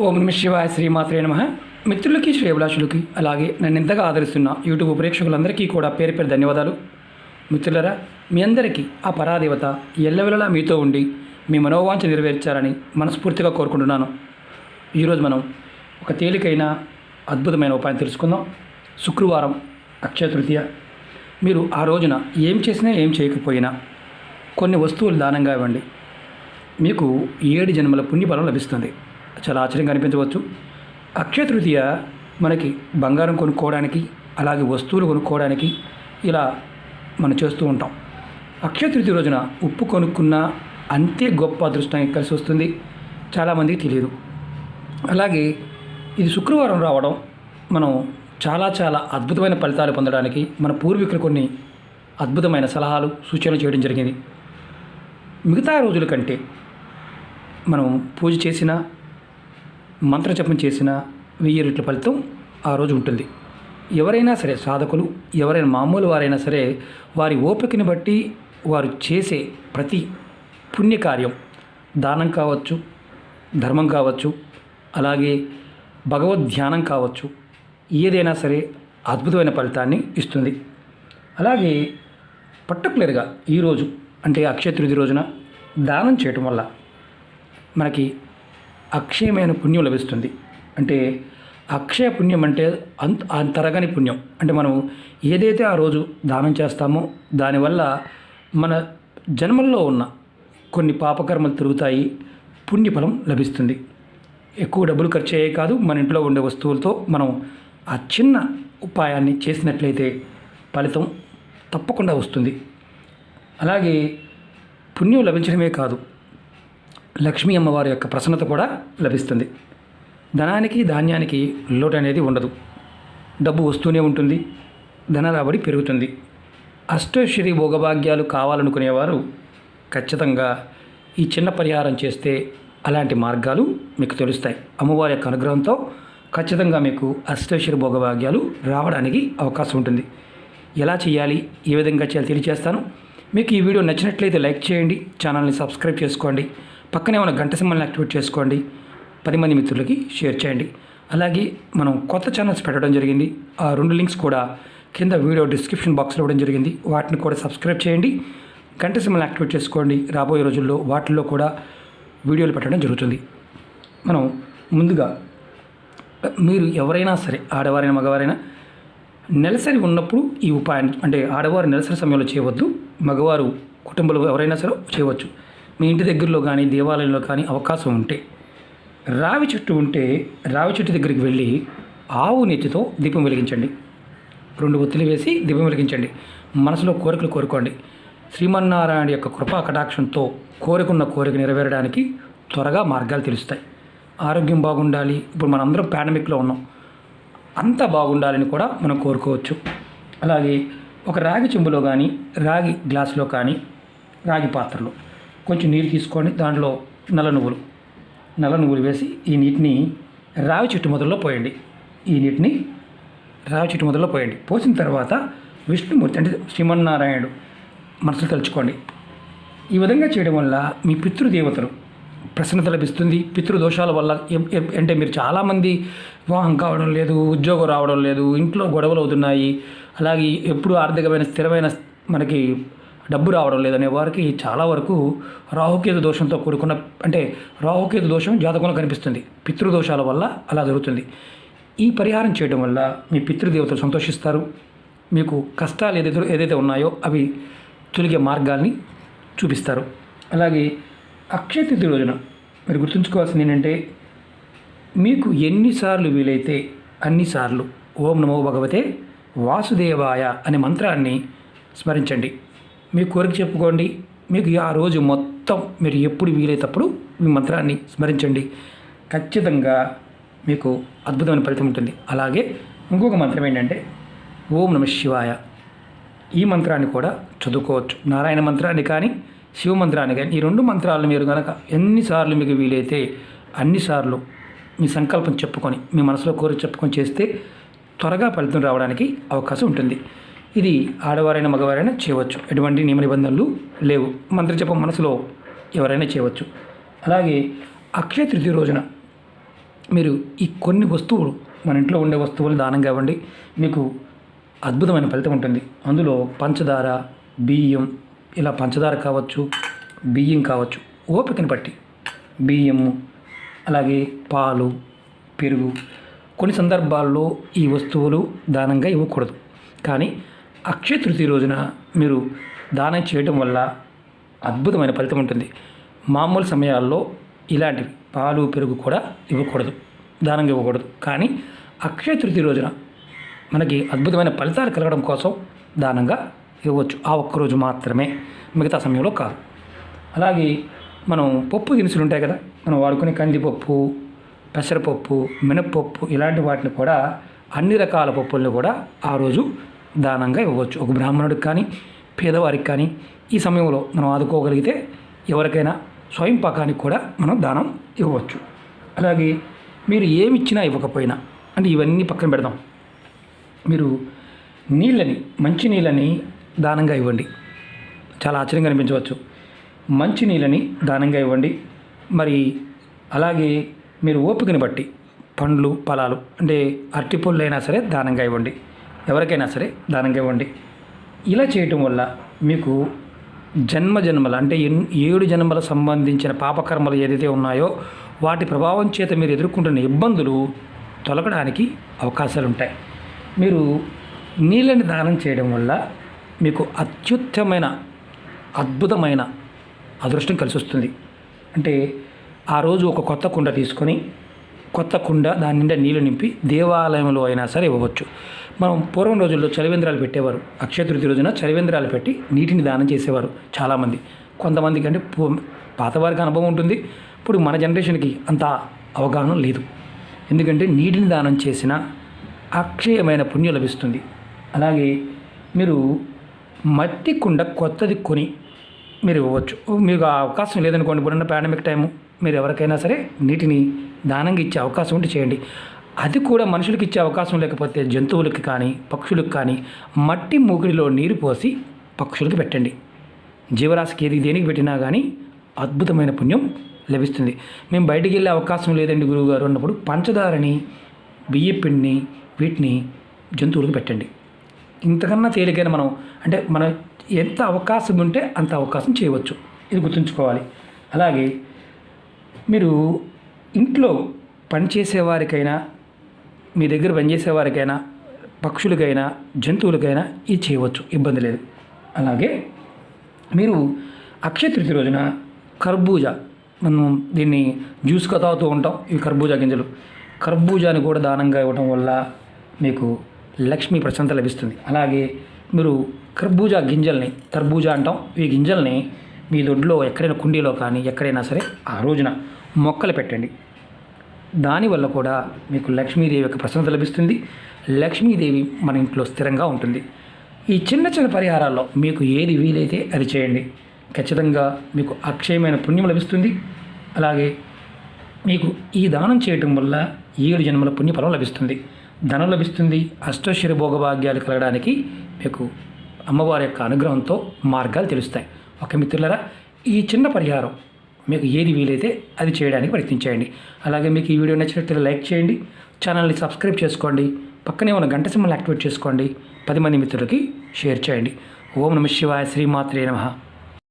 ఓం నమ శివాయ శ్రీమాత్రే నమ. మిత్రులకి శ్రేభిలాషులకి అలాగే నన్ను ఎంతగా ఆదరిస్తున్న యూట్యూబ్ ప్రేక్షకులందరికీ కూడా పేరు పేరు ధన్యవాదాలు. మిత్రులరా మీ అందరికీ ఆ పరాదేవత ఎల్లవెల్లలా మీతో ఉండి మీ మనోవాంఛ నెరవేర్చాలని మనస్ఫూర్తిగా కోరుకుంటున్నాను. ఈరోజు మనం ఒక తేలికైన అద్భుతమైన ఉపాయం తెలుసుకుందాం. శుక్రవారం అక్షయ తృతీయ. మీరు ఆ రోజున ఏం చేసినా ఏం చేయకపోయినా కొన్ని వస్తువులు దానంగా ఇవ్వండి. మీకు ఏడు జన్మల పుణ్యఫలం లభిస్తుంది. చాలా ఆశ్చర్యంగా అనిపించవచ్చు. అక్షయ తృతీయ మనకి బంగారం కొనుక్కోవడానికి అలాగే వస్తువులు కొనుక్కోవడానికి ఇలా మనం చేస్తూ ఉంటాం. అక్షయ తృతీయ రోజున ఉప్పు కొనుక్కున్నా అంతే గొప్ప అదృష్టం కలిసి వస్తుంది చాలామందికి తెలియదు. అలాగే ఇది శుక్రవారం రావడం మనం చాలా చాలా అద్భుతమైన ఫలితాలు పొందడానికి మన పూర్వీకులు కొన్ని అద్భుతమైన సలహాలు సూచనలు చేయడం జరిగింది. మిగతా రోజుల కంటే మనం పూజ చేసిన మంత్రజపం చేసిన వెయ్యి రెట్ల ఫలితం ఆ రోజు ఉంటుంది. ఎవరైనా సరే సాధకులు ఎవరైనా మామూలు వారైనా సరే వారి ఓపికని బట్టి వారు చేసే ప్రతి పుణ్యకార్యం దానం కావచ్చు ధర్మం కావచ్చు అలాగే భగవద్ ధ్యానం కావచ్చు ఏదైనా సరే అద్భుతమైన ఫలితాన్ని ఇస్తుంది. అలాగే పర్టికులర్గా ఈరోజు అంటే అక్షయ తృతీయ రోజున దానం చేయటం వల్ల మనకి అక్షయమైన పుణ్యం లభిస్తుంది. అంటే అక్షయ పుణ్యం అంటే అంత అంతరగని పుణ్యం. అంటే మనం ఏదైతే ఆ రోజు దానం చేస్తామో దానివల్ల మన జన్మల్లో ఉన్న కొన్ని పాపకర్మలు తిరుగుతాయి పుణ్యఫలం లభిస్తుంది. ఎక్కువ డబ్బులు ఖర్చు అయ్యే కాదు మన ఇంట్లో ఉండే వస్తువులతో మనం ఆ చిన్న ఉపాయాన్ని చేసినట్లయితే ఫలితం తప్పకుండా వస్తుంది. అలాగే పుణ్యం లభించడమే కాదు లక్ష్మీ అమ్మవారి యొక్క ప్రసన్నత కూడా లభిస్తుంది. ధనానికి ధాన్యానికి లోటు అనేది ఉండదు. డబ్బు వస్తూనే ఉంటుంది. ధన రాబడి పెరుగుతుంది. అష్టశ్రీ భోగభాగ్యాలు కావాలనుకునేవారు ఖచ్చితంగా ఈ చిన్న పరిహారం చేస్తే అలాంటి మార్గాలు మీకు తెలుస్తాయి. అమ్మవారి యొక్క అనుగ్రహంతో ఖచ్చితంగా మీకు అష్టశ్వరి భోగభాగ్యాలు రావడానికి అవకాశం ఉంటుంది. ఎలా చేయాలి ఏ విధంగా చేయాలి తెలియజేస్తాను. మీకు ఈ వీడియో నచ్చినట్లయితే లైక్ చేయండి ఛానల్ని సబ్స్క్రైబ్ చేసుకోండి. పక్కనే ఉన్న గంట సింబల్ని యాక్టివేట్ చేసుకోండి. పది మంది మిత్రులకి షేర్ చేయండి. అలాగే మనం కొత్త ఛానల్స్ పెట్టడం జరిగింది. ఆ రెండు లింక్స్ కూడా కింద వీడియో డిస్క్రిప్షన్ బాక్స్లో ఇవ్వడం జరిగింది. వాటిని కూడా సబ్స్క్రైబ్ చేయండి. గంట సింబల్ని యాక్టివేట్ చేసుకోండి. రాబోయే రోజుల్లో వాటిల్లో కూడా వీడియోలు పెట్టడం జరుగుతుంది. మనం ముందుగా మీరు ఎవరైనా సరే ఆడవారైనా మగవారైనా నెలసరి ఉన్నప్పుడు ఈ ఉపాయాన్ని అంటే ఆడవారు నెలసరి సమయంలో చేయవద్దు. మగవారు కుటుంబంలో ఎవరైనా సరే చేయవచ్చు. మీ ఇంటి దగ్గరలో కానీ దేవాలయంలో కానీ అవకాశం ఉంటే రావి చెట్టు ఉంటే రావి చెట్టు దగ్గరికి వెళ్ళి ఆవు నెత్తితో దీపం వెలిగించండి. రెండు ఒత్తిడి వేసి దీపం వెలిగించండి. మనసులో కోరికలు కోరుకోండి. శ్రీమన్నారాయణ యొక్క కృపా కటాక్షంతో కోరికున్న కోరిక నెరవేరడానికి త్వరగా మార్గాలు తెలుస్తాయి. ఆరోగ్యం బాగుండాలి. ఇప్పుడు మనందరం పాండమిక్లో ఉన్నాం. అంతా బాగుండాలని కూడా మనం కోరుకోవచ్చు. అలాగే ఒక రాగి చెంబులో కానీ రాగి గ్లాసులో కానీ రాగి పాత్రలో కొంచెం నీరు తీసుకొని దాంట్లో నల్ల నువ్వులు నల్ల నువ్వులు వేసి ఈ నీటిని రావి చెట్టు మొదల్లో పోయండి. ఈ నీటిని రావి చెట్టు మొదల్లో పోయండి. పోసిన తర్వాత విష్ణుమూర్తి అంటే శ్రీమన్నారాయణుడు మనసులు తలుచుకోండి. ఈ విధంగా చేయడం వల్ల మీ పితృదేవతలు ప్రసన్నత లభిస్తుంది. పితృదోషాల వల్ల అంటే మీరు చాలామంది వివాహం కావడం లేదు ఉద్యోగం రావడం లేదు ఇంట్లో గొడవలు అవుతున్నాయి. అలాగే ఎప్పుడు ఆర్థికమైన స్థిరమైన మనకి డబ్బు రావడం లేదనే వారికి చాలా వరకు రాహుకేతు దోషంతో కూడుకున్న అంటే రాహుకేతు దోషం జాతకంలో కనిపిస్తుంది. పితృదోషాల వల్ల అలా జరుగుతుంది. ఈ పరిహారం చేయడం వల్ల మీ పితృదేవతలు సంతోషిస్తారు. మీకు కష్టాలు ఏదైతే ఏదైతే ఉన్నాయో అవి తొలిగే మార్గాల్ని చూపిస్తారు. అలాగే అక్షయ తిథి రోజున మీరు గుర్తుంచుకోవాల్సింది ఏంటంటే మీకు ఎన్నిసార్లు వీలైతే అన్నిసార్లు ఓం నమో భగవతే వాసుదేవాయ అనే మంత్రాన్ని స్మరించండి. మీ కోరిక చెప్పుకోండి. మీకు ఆ రోజు మొత్తం మీరు ఎప్పుడు వీలైతప్పుడు మీ మంత్రాన్ని స్మరించండి. ఖచ్చితంగా మీకు అద్భుతమైన ఫలితం ఉంటుంది. అలాగే ఇంకొక మంత్రం ఏంటంటే ఓం నమ శివాయ. ఈ మంత్రాన్ని కూడా చదువుకోవచ్చు. నారాయణ మంత్రాన్ని కానీ శివ మంత్రాన్ని కానీ ఈ రెండు మంత్రాలను మీరు కనుక ఎన్నిసార్లు మీకు వీలైతే అన్నిసార్లు మీ సంకల్పం చెప్పుకొని మీ మనసులో కోరిక చెప్పుకొని చేస్తే త్వరగా ఫలితం రావడానికి అవకాశం ఉంటుంది. ఇది ఆడవారైనా మగవారైనా చేయవచ్చు. ఎటువంటి నియమ నిబంధనలు లేవు. మంత్రజపం మనసులో ఎవరైనా చేయవచ్చు. అలాగే అక్షయ తృతీయ రోజున మీరు ఈ కొన్ని వస్తువులు మన ఇంట్లో ఉండే వస్తువులు దానంగా ఇవ్వండి మీకు అద్భుతమైన ఫలితం ఉంటుంది. అందులో పంచదార బియ్యం ఇలా పంచదార కావచ్చు బియ్యం కావచ్చు ఓపికని బట్టి బియ్యము అలాగే పాలు పెరుగు కొన్ని సందర్భాల్లో ఈ వస్తువులు దానంగా ఇవ్వకూడదు. కానీ అక్షయ తృతీయ రోజున మీరు దానం చేయడం వల్ల అద్భుతమైన ఫలితం ఉంటుంది. మామూలు సమయాల్లో ఇలాంటివి పాలు పెరుగు కూడా ఇవ్వకూడదు. దానంగా ఇవ్వకూడదు. కానీ అక్షయ తృతీయ రోజున మనకి అద్భుతమైన ఫలితాలు కలగడం కోసం దానంగా ఇవ్వచ్చు. ఆ ఒక్కరోజు మాత్రమే. మిగతా సమయంలో కాదు. అలాగే మనం పప్పు దినుసులు ఉంటాయి కదా మనం వాడుకునే కందిపప్పు పెసరపప్పు మినప్పప్పు ఇలాంటి వాటిని కూడా అన్ని రకాల పప్పులను కూడా ఆ రోజు దానంగా ఇవ్వచ్చు ఒక బ్రాహ్మణుడికి కానీ పేదవారికి కానీ ఈ సమయంలో మనం ఆదుకోగలిగితే ఎవరికైనా స్వయం పాకానికి కూడా మనం దానం ఇవ్వచ్చు అలాగే మీరు ఏమి ఇచ్చినా ఇవ్వకపోయినా అంటే ఇవన్నీ పక్కన పెడదాం. మీరు నీళ్ళని మంచి నీళ్ళని దానంగా ఇవ్వండి. చాలా ఆశ్చర్యంగా అనిపించవచ్చు. మంచి నీళ్ళని దానంగా ఇవ్వండి. మరి అలాగే మీరు ఓపికని బట్టి పండ్లు ఫలాలు అంటే అరటిపళ్ళు అయినా సరే దానంగా ఇవ్వండి. ఎవరికైనా సరే దానంగా ఇవ్వండి. ఇలా చేయటం వల్ల మీకు జన్మ జన్మల అంటే ఎన్ ఏడు జన్మల సంబంధించిన పాపకర్మలు ఏదైతే ఉన్నాయో వాటి ప్రభావం చేత మీరు ఎదుర్కొంటున్న ఇబ్బందులు తొలగడానికి అవకాశాలు ఉంటాయి మీరు నీళ్ళని దానం చేయడం వల్ల మీకు అత్యుత్తమైన అద్భుతమైన అదృష్టం కలిసి వస్తుంది అంటే ఆ రోజు ఒక కొత్త కుండ తీసుకొని కొత్త కుండ దాని నిండా నీళ్ళు నింపి దేవాలయంలో అయినా సరే ఇవ్వవచ్చు. మనం పూర్వం రోజుల్లో చలివేంద్రాలు పెట్టేవారు. అక్షయతృతి రోజున చలివేంద్రాలు పెట్టి నీటిని దానం చేసేవారు చాలామంది. కొంతమందికి అంటే పూ- పాతవారికి అనుభవం ఉంటుంది. ఇప్పుడు మన జనరేషన్కి అంత అవగాహన లేదు. ఎందుకంటే నీటిని దానం చేసిన అక్షయమైన పుణ్యం లభిస్తుంది. అలాగే మీరు మట్టి కుండ కొత్తది కొని మీరు ఇవ్వచ్చు మీకు ఆ అవకాశం లేదనుకోండి ఇప్పుడున్న పాండమిక్ టైము మీరు ఎవరికైనా సరే నీటిని దానంగా ఇచ్చే అవకాశం ఉంటే చేయండి. అది కూడా మనుషులకు ఇచ్చే అవకాశం లేకపోతే జంతువులకి కానీ పక్షులకు కానీ మట్టి మూకిడిలో నీరు పోసి పక్షులకు పెట్టండి. జీవరాశికి ఏది దేనికి పెట్టినా కానీ అద్భుతమైన పుణ్యం లభిస్తుంది. మేము బయటికి వెళ్ళే అవకాశం లేదండి గురువుగారు అన్నప్పుడు పంచదారని బియ్య పిండిని వీటిని జంతువులకు పెట్టండి. ఇంతకన్నా తేలికైన మనం అంటే మనం ఎంత అవకాశం ఉంటే అంత అవకాశం చేయవచ్చు. ఇది గుర్తుంచుకోవాలి. అలాగే మీరు ఇంట్లో పనిచేసేవారికైనా మీ దగ్గర పనిచేసేవారికైనా పక్షులకైనా జంతువులకైనా ఇది చేయవచ్చు. ఇబ్బంది లేదు. అలాగే మీరు అక్షయ తృతీయ రోజున కర్బూజా మనం దీన్ని జ్యూస్గా తాగుతూ ఉంటాం ఇవి కర్బూజా గింజలు. కర్బూజాని కూడా దానంగా ఇవ్వడం వల్ల మీకు లక్ష్మీ ప్రశాంతత లభిస్తుంది. అలాగే మీరు కర్బూజా గింజల్ని తర్బూజా అంటాం ఈ గింజల్ని మీ దొడ్లో ఎక్కడైనా కుండీలో కానీ ఎక్కడైనా సరే ఆ రోజున మొక్కలు పెట్టండి. దానివల్ల కూడా మీకు లక్ష్మీదేవి యొక్క ప్రసన్నత లభిస్తుంది. లక్ష్మీదేవి మన ఇంట్లో స్థిరంగా ఉంటుంది. ఈ చిన్న చిన్న పరిహారాల్లో మీకు ఏది వీలైతే అది చేయండి. ఖచ్చితంగా మీకు అక్షయమైన పుణ్యం లభిస్తుంది. అలాగే మీకు ఈ దానం చేయటం వల్ల ఏడు జన్మల పుణ్యఫలం లభిస్తుంది. ధనం లభిస్తుంది. అష్టశ్వర భోగభాగ్యాలు కలగడానికి మీకు అమ్మవారి యొక్క అనుగ్రహంతో మార్గాలు తెలుస్తాయి. ఓకే మిత్రులరా ఈ చిన్న పరిహారం మీకు ఏది వీలైతే అది చేయడానికి ప్రయత్నించేయండి అలాగే మీకు ఈ వీడియో నచ్చినట్లయితే లైక్ చేయండి. ఛానల్ని సబ్స్క్రైబ్ చేసుకోండి. పక్కనే ఉన్న గంట సింబల్ యాక్టివేట్ చేసుకోండి. పది మంది మిత్రులకి షేర్ చేయండి. ఓం నమ శివాయ శ్రీమాత్రే నమః.